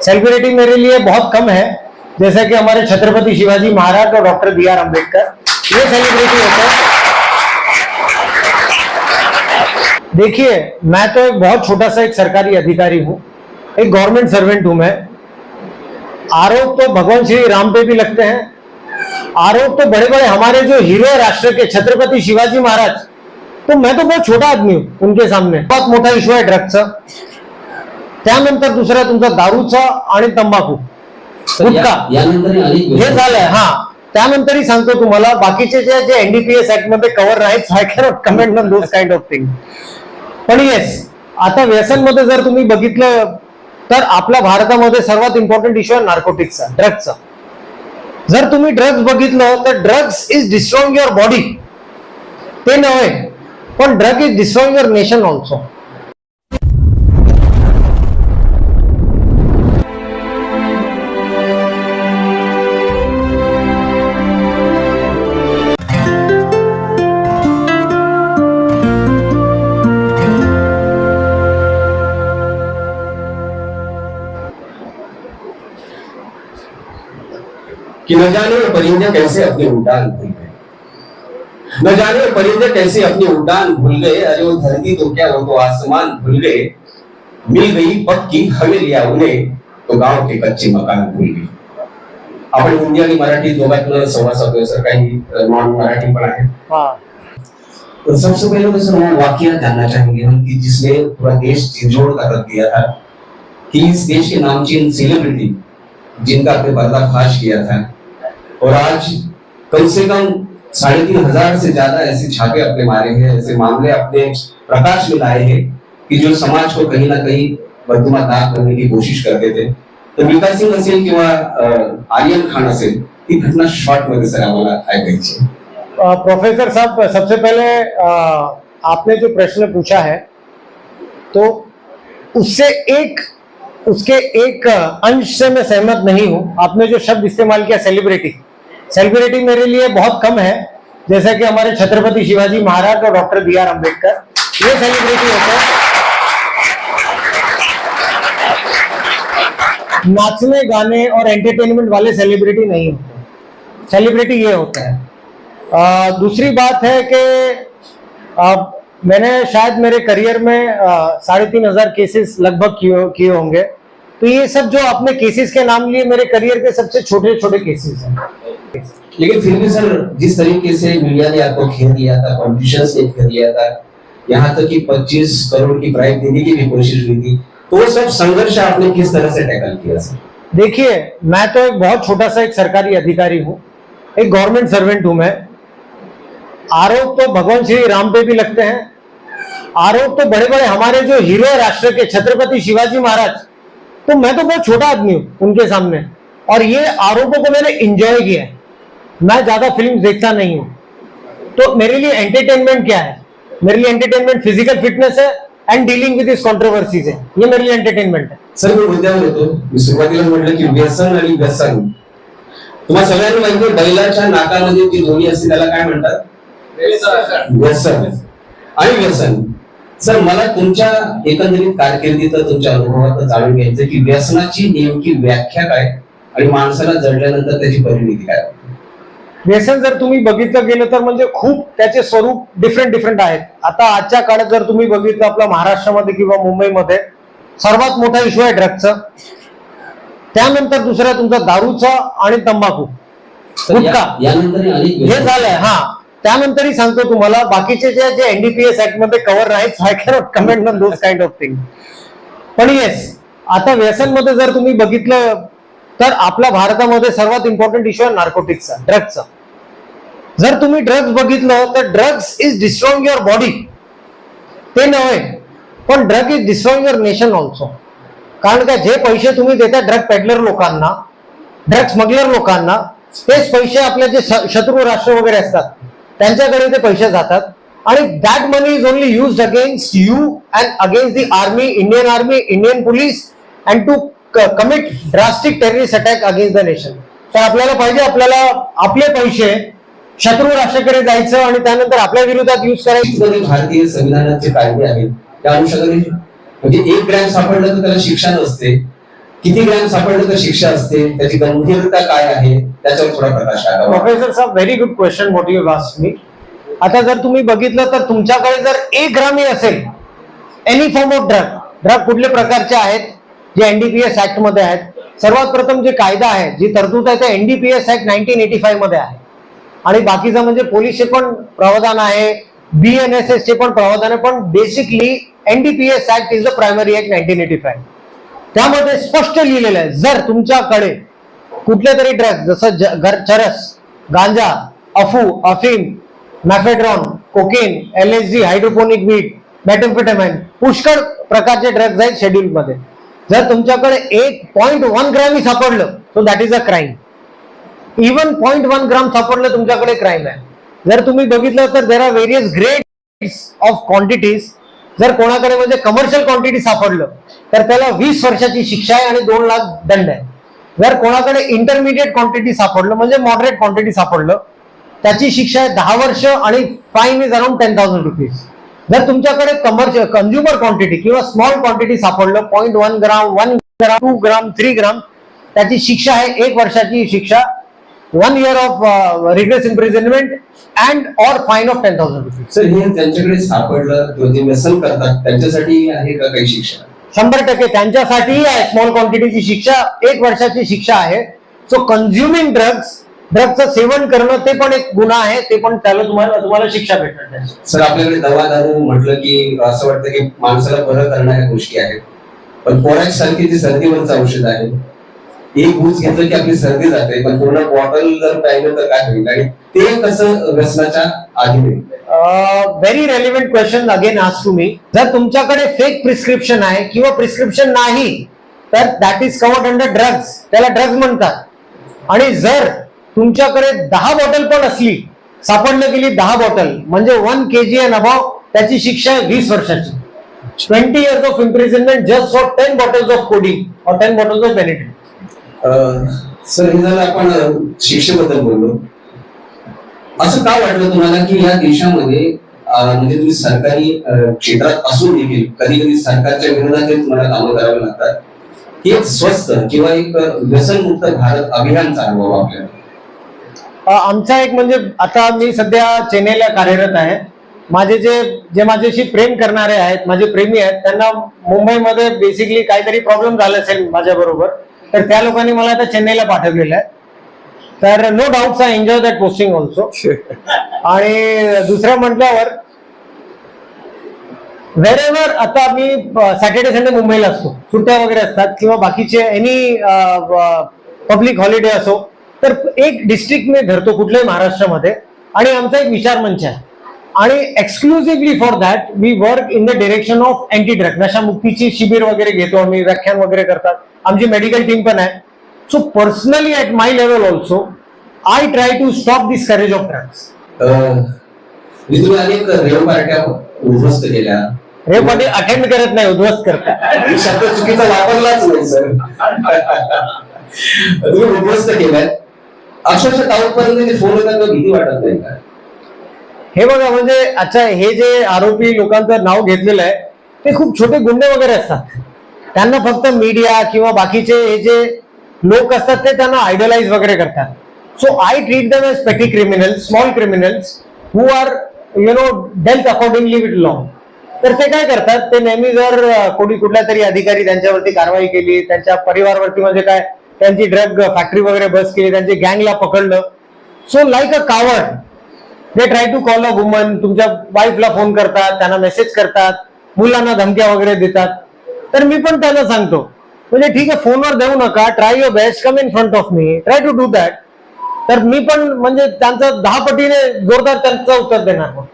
Celebrity मेरे लिए बहुत कम है। जैसा कि हमारे छत्रपति शिवाजी महाराज और डॉक्टर बी आर अंबेडकर ये सेलिब्रिटी होते हैं। देखिए, मैं तो एक बहुत छोटा सा एक सरकारी अधिकारी हूँ, एक गवर्नमेंट सर्वेंट हूँ मैं। आरोप तो भगवान श्री राम पे भी लगते हैं। आरोप तो बड़े बड़े हमारे जो हीरो राष्ट्र के, छत्रपति शिवाजी महाराज तो मैं तो बहुत छोटा आदमी हूँ उनके सामने। बहुत मोटा इशू है ड्रग्सचा त्यानंतर दुसरा तुमचा दारूचा आणि तंबाखू. गुटखा. हे झालंय हा. त्यानंतरही सांगतो तुम्हाला बाकीचे जे जे एनडीपीएस ऍक्टमध्ये कव्हर नाहीत I cannot comment on those kind of thing पण येस आता व्यसनमध्ये जर तुम्ही बघितलं तर आपल्या भारतामध्ये सर्वात इम्पॉर्टंट इश्यू आहे नार्कोटिक्सचा ड्रग्सचा जर तुम्ही ड्रग्ज बघितलं तर drugs is destroying your body ते नव्हे पण drug is destroying your nation also कि न जाने वो परिंदा कैसे अपनी उड़ान भूल गए। न जाने वो परिंदे कैसे अपनी उड़ान भूल गए। अरे वो धरती तो क्या वो तो आसमान भूल गए। मिल गई पक्की हवेलिया उन्हें तो गाँव के कच्चे मकान भूल गए। आपण हिंदी आणि मराठी दोघांतलं संवाद साधतोय सर काही नॉन मराठी पण आहे हा। तो सबसे पहले तो सर वाकया जानना चाहेंगे हम कि जिसने पूरा देश झिंझोड़ कर रख दिया था कि इस देश के नामचीन सेलिब्रिटी जिनका आपने पर्दाफाश किया था और आज कम से कम साढ़े तीन हज़ार से ज़्यादा ऐसे छापे अपने मारे हैं, ऐसे मामले अपने प्रकाश में लाए हैं कि जो समाज को कहीं ना कहीं बदुमा दाग करने की कोशिश करते थे। तर मिका सिंग असेल किंवा आर्यन खान असेल ती घटना शॉर्ट मध्ये सर आम्हाला ऐकायची प्रोफेसर साहब, सबसे पहले आपने जो प्रश्न पूछा है तो उससे एक, उसके एक अंश से मैं सहमत नहीं हूँ। आपने जो शब्द इस्तेमाल किया सेलिब्रिटी सेलिब्रिटी मेरे लिए बहुत कम है। जैसा कि हमारे छत्रपति शिवाजी महाराज और डॉक्टर बी आर अंबेडकर ये सेलिब्रिटी होते हैं। नाचने गाने और एंटरटेनमेंट वाले सेलिब्रिटी नहीं होते सेलिब्रिटी ये होता है। आ, दूसरी बात है कि मैंने शायद मेरे करियर में साढ़े तीन हज़ार केसेस लगभग किए किए होंगे। तो ये सब जो आपने केसेस के नाम लिए मेरे करियर के सबसे छोटे छोटे केसेस हैं। लेकिन फिर भी सर, जिस तरीके से मीडिया ने आपको घेर लिया था पॉलिटिशियंस ने घेर लिया था, यहाँ तक कि 25 करोड़ की प्राइज देने की भी कोशिश हुई थी तो सब संघर्ष आपने किस तरह से टैकल किया सर? देखिए, मैं तो एक बहुत छोटा सा एक सरकारी अधिकारी हूँ, एक गवर्नमेंट सर्वेंट हूँ मैं। आरोप तो भगवान श्री राम पे भी लगते हैं। आरोप तो बड़े बड़े हमारे जो हीरो राष्ट्र के, छत्रपति शिवाजी महाराज तो मैं तो बहुत छोटा आदमी हूँ उनके सामने। और ये आरोपों को मैंने इंजॉय किया है। मैं ज्यादा फिल्म देखता नहीं हूं। तो मेरे लिए एंटरटेनमेंट क्या है? मेरे लिए एंटरटेनमेंट फिजिकल फिटनेस है and dealing with this controversies है। ये मेरे लिए एंटरटेनमेंट है। सर मी मुद्द्यावर येतो मी सुरुवातीला म्हटलं की व्यसन आणि व्यसन। तुम्हाला सगळ्यांना माहिती आहे, बैलाच्या नाकामध्ये ती दोन्ही असते त्याला काय म्हणतात? व्यसन. आणि व्यसन. सर मला तुमच्या एकंदरीत कारकिर्दीत तुमच्या अनुभवात जाणून घ्यायचं की व्यसनाची नेमकी व्याख्या काय आणि माणसाला जडल्यानंतर त्याची परिणिती काय? व्यसन जर तुम्ही बघितलं गेलं तर म्हणजे खूप त्याचे स्वरूप डिफरंट डिफरंट आहेत. आता आजच्या काळात जर तुम्ही बघितलं आपल्या महाराष्ट्रामध्ये किंवा मुंबईमध्ये सर्वात मोठा इश्यू आहे ड्रगचा त्यानंतर दुसरा तुमचा दारूचा आणि तंबाखू. गुटखा. हे झालंय हा. त्यानंतरही सांगतो तुम्हाला बाकीचे जे जे एनडीपीएस ऍक्टमध्ये कव्हर नाहीत I cannot comment on those kind of thing पण येस आता व्यसनमध्ये जर तुम्ही बघितलं तर आपल्या भारतामध्ये सर्वात इम्पॉर्टंट इश्यू आहे नार्कोटिक्सचा ड्रग्सचा जर तुम्ही ड्रग्ज बघितलं तर drugs is destroying your body ते नव्हे पण drug is destroying your nation also कारण का जे पैसे तुम्ही देता ड्रग पेडलर लोकांना ड्रग स्मगलर लोकांना तेच पैसे आपले जे श- शत्रू राष्ट्र वगैरे असतात त्यांच्याकडे ते पैसे जातात. आणि that money is only use against you and against the army Indian army Indian police and to commit drastic terrorist attack against the nation तर आपल्याला पाहिजे आपल्याला आपले पैसे शत्रू राष्ट्राकडे जायचं आणि त्यानंतर आपल्या विरोधात युज करायचं. भारतीय संविधानाचे कायदे आहेत त्या अनुषंगाने म्हणजे एक ग्रॅम सापडलं तर त्याला शिक्षा नसते. किती ग्रॅम सापडलं तर शिक्षा असते? त्याची गंभीरता काय आहे? त्याच्यावर थोडा प्रकाश टाकावा. Professor Saheb very good question what you last मी आता जर तुम्ही बघितलं तर तुमच्याकडे जर एक ग्रामही असेल any form of drug drug कुठल्या प्रकारचे आहेत? जे एनडीपीएस ऍक्टमध्ये आहेत. सर्वात प्रथम जे कायदा आहे जी तरतूद आहे ते एनडीपीएस ऍक्ट नाईन्टीन एटी फाईव्हमध्ये आहे. आणि बाकीचं म्हणजे पोलीसचे पण प्रावधान आहे बीएनएसएस चे पण प्रावधान आहे पण basically NDPS act is the primary act nineteen eighty five त्यामध्ये स्पष्ट लिहिलेलं आहे जर तुमच्याकडे कुठले तरी ड्रग्स जसं चरस गांजा अफू अफीम mephedrone cocaine L S G hydroponic weed methamphetamine पुष्कळ प्रकारचे ड्रग्ज आहेत शेड्यूलमध्ये जर तुमच्याकडे एक पॉईंट वन ग्रॅमी सापडलं so that is a crime even point one gram सापडलं तुमच्याकडे क्राईम आहे. जर तुम्ही बघितलं तर there are various grade of quantities जर कोणाकडे म्हणजे कमर्शियल क्वांटिटी सापडलं तर त्याला वीस वर्षाची शिक्षा आहे आणि दोन लाख दंड आहे. जर कोणाकडे इंटरमिडिएट क्वांटिटी सापडलं म्हणजे मॉडरेट क्वांटिटी सापडलं त्याची शिक्षा आहे दहा वर्ष आणि fine is around ten thousand rupees जर तुमच्याकडे कमर्शियल कंझ्युमर क्वांटिटी किंवा स्मॉल क्वांटिटी सापडलं point one gram one gram two gram three gram त्याची शिक्षा आहे एक वर्षाची शिक्षा one year of rigorous imprisonment and or fine of ten thousand rupees sir हे त्यांच्याकडे सापडलं किंवा जे व्यसन करतात त्यांच्यासाठी आहे का काही शिक्षा? शंभर टक्के त्यांच्यासाठीही आहे स्मॉल क्वांटिटीची शिक्षा एक वर्षाची शिक्षा आहे. सो कन्झ्युमिंग ड्रग्ज ड्रगचं सेवन करणं ते पण एक गुन्हा आहे ते पण त्याला तुम्हाला तुम्हाला शिक्षा भेटणार. सर आपल्याकडे दवा दारू म्हटलं की असं वाटतं की माणसाला बरं करणाऱ्या गोष्टी आहेत. पण पोरॅक्स सारखी जी सर्दीवरचं औषध आहे. एक गुज घेतलं की आपली सर्दी जाते. पण पूर्ण बॉटल जर पाहिलं तर काय होईल? आणि ते कसं व्यसनाच्या आधी होईल? व्हेरी रेलिव्हेंट क्वेश्चन अगेन आज टू मी जर तुमच्याकडे फेक प्रिस्क्रिप्शन आहे किंवा प्रिस्क्रिप्शन नाही तर that is covered under drugs त्याला ड्रग्ज म्हणतात. आणि जर तुमच्याकडे दहा बॉटल पण असली सापडलं गेली दहा बॉटल म्हणजे one K G and above त्याची शिक्षा आहे वीस वर्षाची. Twenty years of imprisonment just for ten bottles of codeine or ten bottles of benefit sir हे झालं आपण शिक्षेबद्दल बोललो. असं का वाटलं तुम्हाला की या देशामध्ये म्हणजे तुम्ही सरकारी क्षेत्रात असून देखील कधी कधी सरकारच्या विरोधात तुम्हाला कामं करावी लागतात हे एक स्वस्त किंवा एक व्यसनमुक्त भारत अभियान चालवावं आपल्याला. आमचा एक म्हणजे आता मी सध्या चेन्नईला कार्यरत आहे. माझे जे जे माझ्याशी प्रेम करणारे आहेत माझे प्रेमी आहेत त्यांना मुंबईमध्ये बेसिकली काहीतरी प्रॉब्लेम झाला असेल माझ्या बरोबर तर त्या लोकांनी मला आता चेन्नईला पाठवलेलं आहे. तर no doubts I enjoy that posting also आणि दुसरं म्हटल्यावर वेरेवर आता मी सॅटर्डे संडे मुंबईला असतो. सुट्ट्या वगैरे असतात किंवा बाकीचे एनी पब्लिक हॉलिडे असो तर एक डिस्ट्रिक्ट मी धरतो कुठल्याही महाराष्ट्रामध्ये. आणि आमचा एक विचार मंच आहे. आणि exclusively for that we work in the direction of anti drug नशामुक्तीची शिबिर वगैरे घेतो आम्ही व्याख्यान वगैरे करतात. आमची मेडिकल टीम पण आहे. So personally at my level also I try to stop this scourge of drugs मी तुम्ही अनेक रेव पार्ट्या उद्ध्वस्त केल्या. हे पण अटेंड करत नाही उद्ध्वस्त करतात मी शब्द चुकीचा वापरलाच नाही सर तुम्ही उद्ध्वस्त केलाय. अक्षरशः टाऊनपर्यंत फोन तेव्हा भीती वाटत नाही का हे बघा म्हणजे अच्छा हे जे आरोपी लोकांचं नाव घेतलेलं आहे ते खूप छोटे गुंडे वगैरे असतात. त्यांना फक्त मीडिया किंवा बाकीचे हे जे लोक असतात ते त्यांना आयडलाइज वगैरे करतात. So I treat them as petty criminal small criminals who are you know dealt accordingly with law तर ते काय करतात? ते नेहमी जर कोणी कुठल्या तरी अधिकारी त्यांच्यावरती कारवाई केली त्यांच्या परिवारवरती म्हणजे काय त्यांची ड्रग फॅक्टरी वगैरे बस केली त्यांची गँगला पकडलं. So like a cover they try to call a woman तुमच्या वाईफला फोन करतात त्यांना मेसेज करतात मुलांना धमक्या वगैरे देतात. तर मी पण त्यांना सांगतो. म्हणजे ठीक आहे फोनवर देऊ नका try your best come in front of me try to do that तर मी पण म्हणजे त्यांचा दहा पटीने जोरदार त्यांचं उत्तर देणार मग.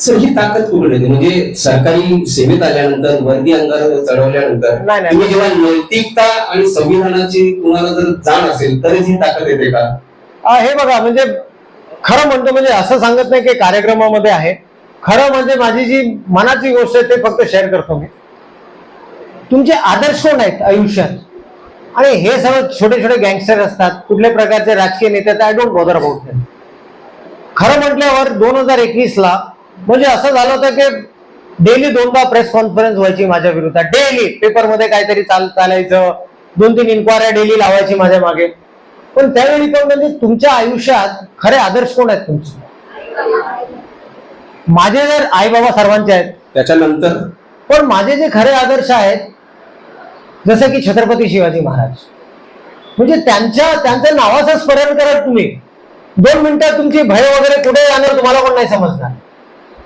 सर ही ताकद कुठून येते म्हणजे सरकारी सेवेत आल्यानंतर वर्दी अंगावर चढवल्यानंतर. तुम्ही जेव्हा नैतिकता आणि संविधानाची तुम्हाला जर जाण असेल तरच ही ताकद येते का? हे बघा म्हणजे खरं म्हणतो म्हणजे असं सांगत नाही की कार्यक्रमामध्ये आहे. खरं म्हणजे माझी जी मनाची गोष्ट आहे ते फक्त शेअर करतो मी. तुमचे आदर्श कोण आहेत आयुष्यात? आणि हे सगळं छोटे छोटे गँगस्टर असतात कुठल्या प्रकारचे राजकीय नेते I don't bother about them खरं म्हटल्यावर दोन हजार एकवीस ला म्हणजे असं झालं होतं की डेली दोनदा प्रेस कॉन्फरन्स व्हायची माझ्या विरोधात डेली पेपरमध्ये काहीतरी चाल चालायचं दोन तीन इन्क्वायऱ्या डेली लावायची माझ्या मागे. पण त्यावेळी पण म्हणजे तुमच्या आयुष्यात खरे आदर्श कोण आहेत तुमचे? माझे जर आई बाबा सर्वांचे आहेत. त्याच्यानंतर? पण माझे जे खरे आदर्श आहेत जसं की छत्रपती शिवाजी महाराज. म्हणजे त्यांच्या त्यांच्या नावाचं स्मरण कराल तुम्ही. दोन मिनिटात तुमची भय वगैरे कुठे जाणार तुम्हाला पण नाही समजणार.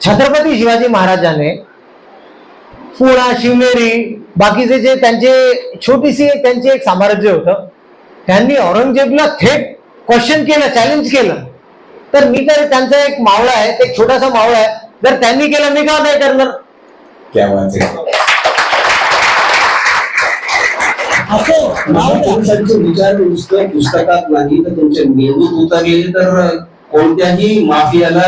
छत्रपती शिवाजी महाराजाने पुणा शिवनेरी बाकीचे जे त्यांचे छोटीशी त्यांचे एक साम्राज्य होतं त्यांनी औरंगजेबला थेट क्वेश्चन केलं चॅलेंज केलं. तर मी तर त्यांचा एक मावळा आहे एक छोटासा मावळा आहे. जर त्यांनी केलं मी का नाही करणार? महापुरुषांचे विचार नुसतं पुस्तकात नाही तर तुमच्या मेंदूत उतरले तर कोणत्याही माफियाला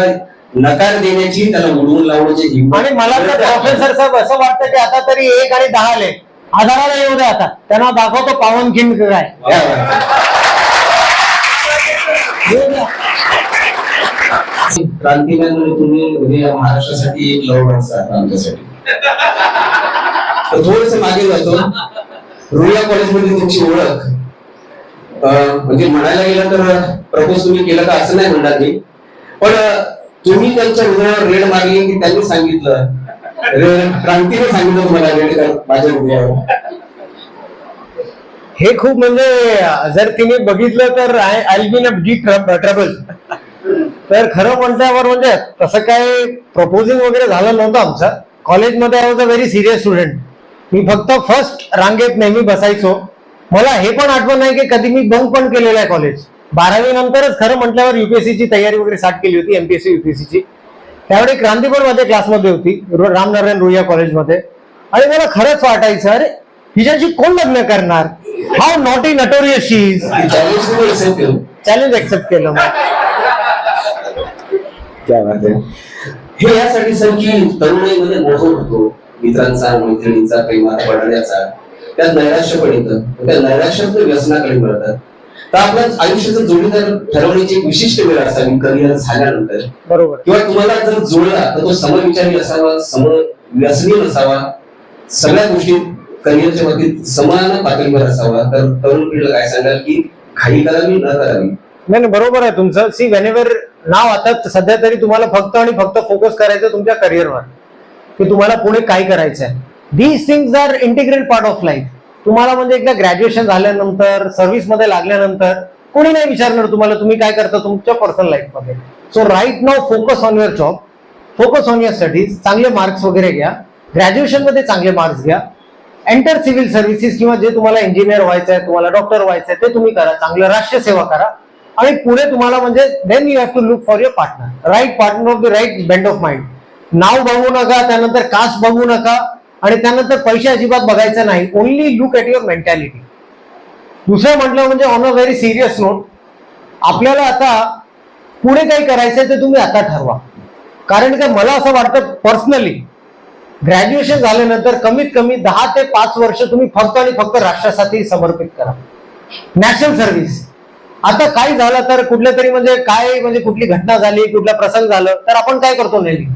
नकार देण्याची त्याला उडवून लावण्याची आणि मला तर प्रोफेसर साहेब असं वाटतं की आता तरी एक आणि दहा आले. आधाराला येऊ द्या आता. त्यांना दाखवतो पावन खिंड काय. म्हणजे तुम्ही महाराष्ट्रासाठी एक आहात आमच्यासाठी. थोडस मागे जातो. रुईया कॉलेजमध्ये तुमची ओळख. म्हणजे म्हणायला गेलं तर प्रपोज तुम्ही केलं का असं नाही म्हणणार मी. पण तुम्ही त्यांच्या हृदयावर रेड मारली की त्यांनी सांगितलं. क्रांतीने सांगितलं तुम्हाला रेड माझ्या हृदयावर. हे खूप म्हणजे जर तिने बघितलं तर आय बी न डी ट्रबल तर खरं म्हणतावर म्हणजे तसं काय प्रपोजिंग वगैरे झालं नव्हतं आमचं. कॉलेजमध्ये I was a very serious student मी फक्त फर्स्ट रांगेत नेहमी बसायचो. मला हे पण आठवण नाही की कधी मी बंक पण केलेलं आहे कॉलेज बारावी नंतरच खरं म्हटल्यावर युपीएससीची तयारी वगैरे स्टार्ट केली होती एमपीएससी युपीएससीची त्यावेळी क्रांती पण क्लासमध्ये होती रामनारायण रुईया कॉलेजमध्ये आणि मला खरंच वाटायचं अरे हिच्याशी कोण लग्न करणार? How not notorious she challenge केलं एक्सेप्ट केलं मग. हे? यासाठी सर की तरुणाईमध्ये मोह होतो. मित्रांचा मैत्रिणींचा प्रेमात पडण्याचा. त्यात नैराश्य पण येतं त्या नैराश्यात व्यसनाकडे मिळतात तर आपल्या आयुष्याचं जोडीदार ठरवण्याची एक विशिष्ट वेळ असावी करिअर झाल्यानंतर. बरोबर. किंवा तुम्हाला जर जोडला तर तो समविचारी असावा सम व्यसनी नसावा. सगळ्या गोष्टी करिअरच्या बाबतीत समान पातळीवर असावा. तर तरुण पिढीला काय सांगाल की घाई करावी न करावी. नाही नाही, बरोबर आहे तुमचं. सी वेनेवर नाव आता सध्या तरी तुम्हाला फक्त आणि फक्त फोकस करायचं तुमच्या करिअरवर की तुम्हाला पुढे काय करायचं आहे these things are integrate part of life तुम्हाला म्हणजे एकदा ग्रॅज्युएशन झाल्यानंतर सर्व्हिसमध्ये लागल्यानंतर कोणी नाही विचारणार तुम्हाला तुम्ही काय करता तुमच्या पर्सनल लाईफमध्ये so right now focus on your job focus on your studies चांगले मार्क्स वगैरे घ्या. ग्रॅज्युएशनमध्ये चांगले मार्क्स घ्या. एंटर सिव्हिल सर्व्हिसेस किंवा जे तुम्हाला इंजिनियर व्हायचं आहे तुम्हाला डॉक्टर व्हायचं आहे ते तुम्ही करा. चांगलं राष्ट्र सेवा करा. आणि पुढे तुम्हाला म्हणजे then you have to look for your partner right partner of the right bend of mind now बघू नका त्यानंतर कास्ट बघू नका आणि त्यानंतर पैसे अजिबात बघायचं नाही. Only look at your mentality दुसरं म्हटलं म्हणजे on a very serious note आपल्याला आता पुढे काही करायचंय ते तुम्ही आता ठरवा. कारण का मला असं वाटतं पर्सनली ग्रॅज्युएशन झाल्यानंतर कमीत कमी दहा ते पाच वर्ष तुम्ही फक्त आणि फक्त राष्ट्रासाठी समर्पित करा. नॅशनल सर्व्हिस आता काय झालं तर कुठल्या तरी म्हणजे काय म्हणजे कुठली घटना झाली कुठला प्रसंग झालं तर आपण काय करतो नेहमी?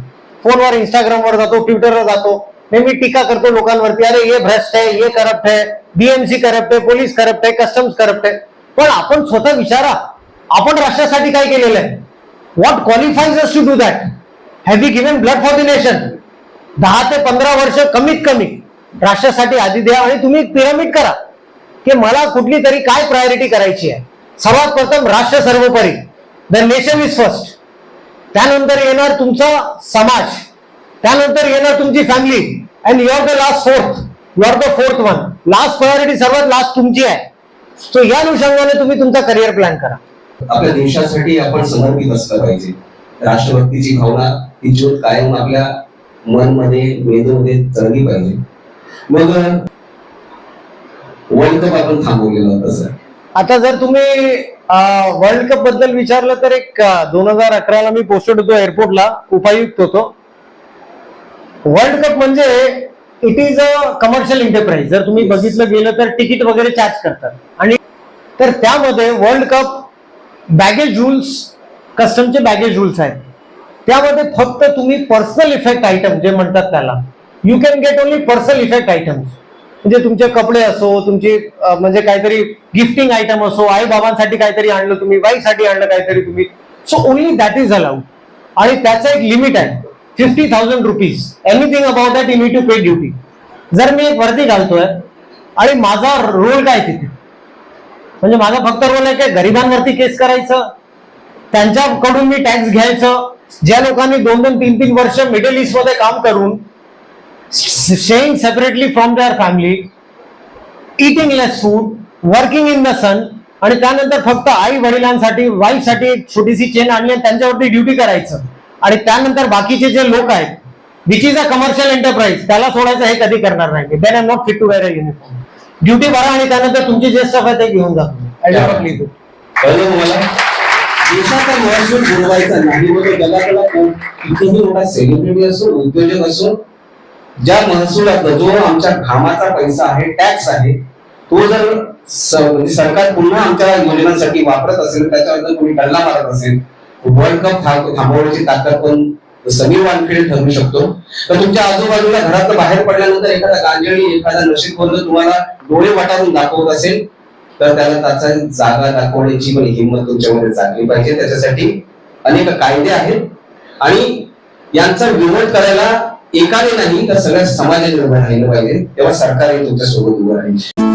फोनवर इंस्टाग्रामवर जातो ट्विटरवर जातो. नेहमी टीका करतो लोकांवरती अरे हे भ्रष्ट आहे हे करप्ट आहे बीएमसी करप्ट आहे पोलीस करप्ट आहे कस्टम्स करप्ट आहे. पण आपण स्वतः विचारा आपण राष्ट्रासाठी काय केलेलं आहे? What qualifies us to do that have you given blood for the nation दहा ते पंधरा वर्ष कमीत कमी राष्ट्रासाठी आधी द्या आणि तुम्ही पिरामिड करा की मला कुठली तरी काय प्रायोरिटी करायची आहे? सर्वात प्रथम राष्ट्र सर्वोपरी. द नेशन इज फर्स्ट त्यानंतर येणार तुमचा समाज. त्यानंतर येणार तुमची family and you are the last fourth you are the fourth one last priority सर्वात लास्ट तुमची आहे. सो या अनुषंगाने तुम्ही तुमचा करिअर प्लॅन करा. आपल्या देशासाठी आपण समर्पित असलं पाहिजे. राष्ट्रभक्तीची भावना ही ज्योत कायम आपल्या मनमध्ये मेंदूमध्ये चढली पाहिजे. मग वर्ल्ड कप आपण थांबवलेला होता सर आता जर तुम्ही वर्ल्ड कपबद्दल विचारलं तर एक दोन हजार अकराला मी पोस्टेड होतो एअरपोर्टला उपायुक्त होतो. वर्ल्ड कप म्हणजे it is a commercial enterprise जर तुम्ही बघितलं गेलं तर तिकीट वगैरे चार्ज करतात. आणि तर त्यामध्ये वर्ल्ड कप बॅगेज रूल्स कस्टमचे बॅगेज रूल्स आहेत. त्यामध्ये फक्त तुम्ही पर्सनल इफेक्ट आयटम जे म्हणतात त्याला you can get only personal effect items म्हणजे तुमचे कपडे असो तुमची म्हणजे काहीतरी गिफ्टिंग आयटम असो आई बाबांसाठी काहीतरी आणलं तुम्ही वाईफसाठी आणलं काहीतरी तुम्ही. So only that is allowed आणि त्याचं एक लिमिट आहे. Fifty thousand rupees anything about that you need to pay duty जर मी एक वरती घालतोय आणि माझा रोल काय तिथे? म्हणजे माझा फक्त रोल आहे काय गरिबांवरती केस करायचं त्यांच्याकडून मी टॅक्स घ्यायचं ज्या लोकांनी दोन दोन तीन तीन वर्ष मिडल ईस्टमध्ये काम करून staying separately from their family, eating less food, working in the sun, आणि त्यानंतर फक्त आई वडिलांसाठी वाईफसाठी एक छोटीशी चेन आणली आणि त्यांच्यावरती ड्युटी करायचं. आणि त्यानंतर बाकीचे जे लोक आहेत which is a commercial enterprise त्याला सोडायचं हे कधी करणार नाही. Then I not fit to wear a uniform duty भरा आणि त्यानंतर तुमची जे स्टफ आहे ते घेऊन जा. I do not need देशाचा महसूल बुडवायचा नाही म्हणजे त्याला त्याला कितीही मोठा सेलिब्रिटी असो उद्योजक असो ज्या महसुलाचा जो आमच्या घामाचा पैसा आहे टॅक्स आहे तो जर म्हणजे सरकार पुन्हा आमच्या योजनांसाठी वापरत असेल त्याच्यावर कोणी गल्ला मारत असेल वर्ल्ड कप थांबवण्याची ताकद पण समीर वानखेडे ठरवू शकतो. तर तुमच्या आजूबाजूला घरात बाहेर पडल्यानंतर एखादा गांजळी एखादा नशीब तुम्हाला डोळे वाटारून दाखवत असेल तर त्याला त्याचा जागा दाखवण्याची पण हिंमत तुमच्यामध्ये जागली पाहिजे. त्याच्यासाठी अनेक कायदे आहेत. आणि यांचा विरोध करायला एकाने नाही तर सगळ्या समाजाने उभं राहिलं पाहिजे. तेव्हा सरकार तुमच्यासोबत उभं राहील.